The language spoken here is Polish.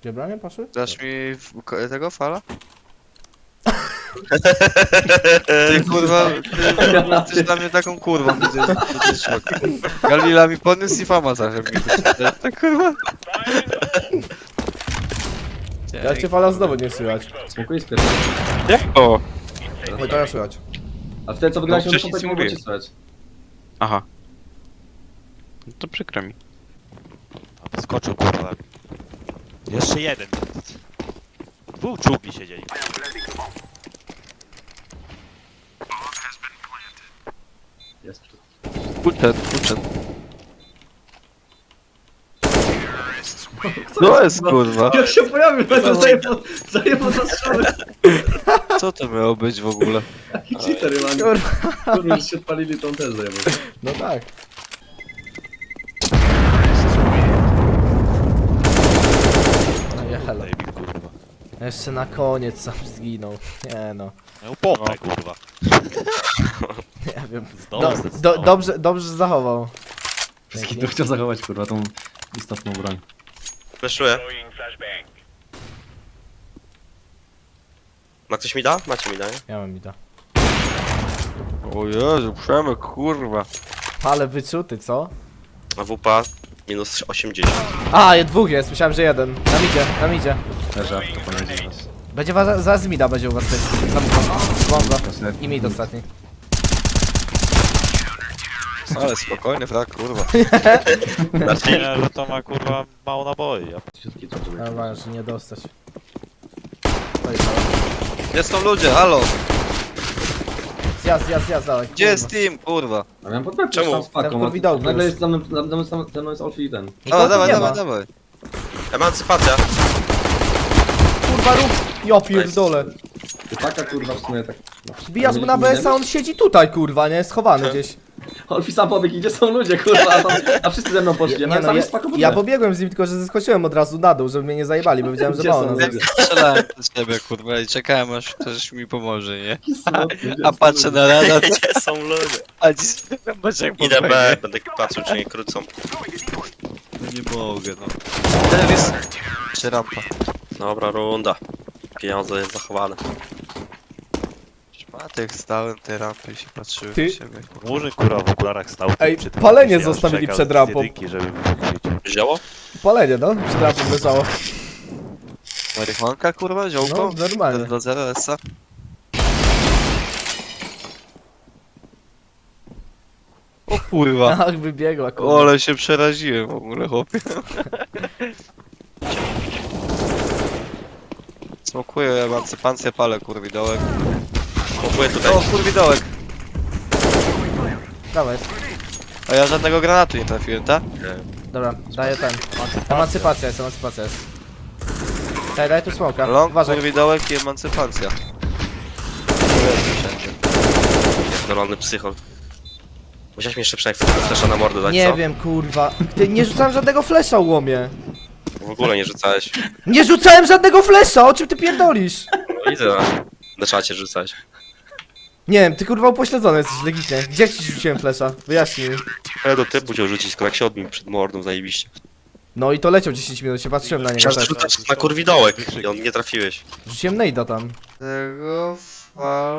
Gdzie branie poszły? Dasz mi w- ko- tego fala? Ty kurwa, ty jesteś dla mnie taką kurwą, jest szok. Galila mi podniósł i fama zawsze mi. Tak kurwa. Ja cię fala znowu nie słychać. Spokój spierdolę. Jak to? Oj, teraz słychać. A wtedy co wygrałeś, No, no, wcześniej to ci nie mogło mówię. ci stać. Aha. No to przykro mi. A poskoczył kurwa. Jeszcze jeden. Dwóch czubli siedzieli. Jest. Uczet, uczet. Co jest kurwa? Jak się pojawił, to zajebał, zajebał za strzały. Co to miało być w ogóle? Jaki cheater, man. Kurwa. Kurwa, już się odpalili, to on też zajebał. No tak. No je helo. Debil kurwa. Jeszcze na koniec sam zginął. Nie no. Miał pompę kurwa. Nie wiem. Do, do, dobrze, dobrze zachował. Wszystkich to chciał zachować, kurwa, tą istotną broń. Fleszuję. Ma ktoś mi da? Macie mi da, nie? Ja mam mi to. O Jezu, Przemek, kurwa. Ale wyczuty, co? A WP minus 80. A, je dwóch jest, myślałem, że jeden. Nam idzie, nam idzie. Leżę, to pomiędzy nas. Będzie wa- zaraz mida będzie u was też. Tam bomba. I mid ostatni. Ale spokojny frak, kurwa. Znaczy, Nie, że to ma kurwa mało naboi. Ja Wszystkie to, żeby... No właśnie, nie dostać. Gdzie są ludzie, halo? Zjazd, zjazd, zjazd, dalej. Gdzie jest team, kurwa? A miałem podpęczyć Czemu? tam z paką, Tam nagle już. jest za mną, za mną, za mną, za mną jest Olfi i ten. O, dawaj, nie dawaj, ma. dawaj. emancypacja. Kurwa rób! Ja pierdolę. Ty paka, kurwa, w sumie tak... No. Bijasz mu na Mieliśmy BS, a on siedzi tutaj, kurwa, nie? Schowany gdzieś. Olfi sam pobiegł, gdzie są ludzie, kurwa, a, tam, a wszyscy ze mną poszli. Ja Nie, miałem no, sam ja, ja pobiegłem z nim, tylko że zeskoczyłem od razu na dół, żeby mnie nie zajebali, bo wiedziałem, że Gdzie mało są nas ludzie? Strzelałem do ciebie, kurwa, i czekałem aż ktoś mi pomoże, nie? A patrzę na rada, Gdzie są ludzie? a dziś patrzę jak Idę B, będę patrzył czy nie krócą. No nie mogę, no. Ten jest... Czy rampa? Dobra, runda. Pieniądze jest zachowane. Szmatek stałem tej rampy i się patrzyłem Ty? na siebie. Murzyn kurwa w okularach stał Ej, przy tym palenie opisie, aż zostawili czekał przed z rampą. jedynki, żeby wychwycić. Wzięło? Palenie, no? Przed rampą leżało. Marihuanka, kurwa, ziołko? No, normalnie. Do zero esa? O kurwa. Ach, wybiegła, kurwa. ale się przeraziłem w ogóle, chłopie. Smokuję emancypację, palę kurwidołek. Kupuję tutaj. O, kurwidołek! Dawaj, A ja żadnego granatu nie trafiłem, tak? dobra, daję ten. Emancypacja jest, emancypacja jest. Daj, daj tu smoka. Long, Uważaj. kurwidołek i emancypacja. Wszędzie. Pierdolony psychol. Musiałeś mi jeszcze przynajmniej flesza na mordę dać, Nie co? wiem, kurwa. Ty, nie rzucałem żadnego flesza łomie. W ogóle nie rzucałeś. Nie rzucałem żadnego flesza, o czym ty pierdolisz? No widzę, na, na czacie rzucałeś. Nie wiem, ty kurwa upośledzony jesteś legitnie. Gdzie ci rzuciłem flesza? Wyjaśnij mi. Ale do typu chciał rzucić, skoro jak się odbił przed mordą, zajebiście. No i to leciał 10 minut, się patrzyłem na niego Myślałem, że też. rzucasz na kurwidołek i on nie trafiłeś. Rzuciłem nejda tam. Tego fala...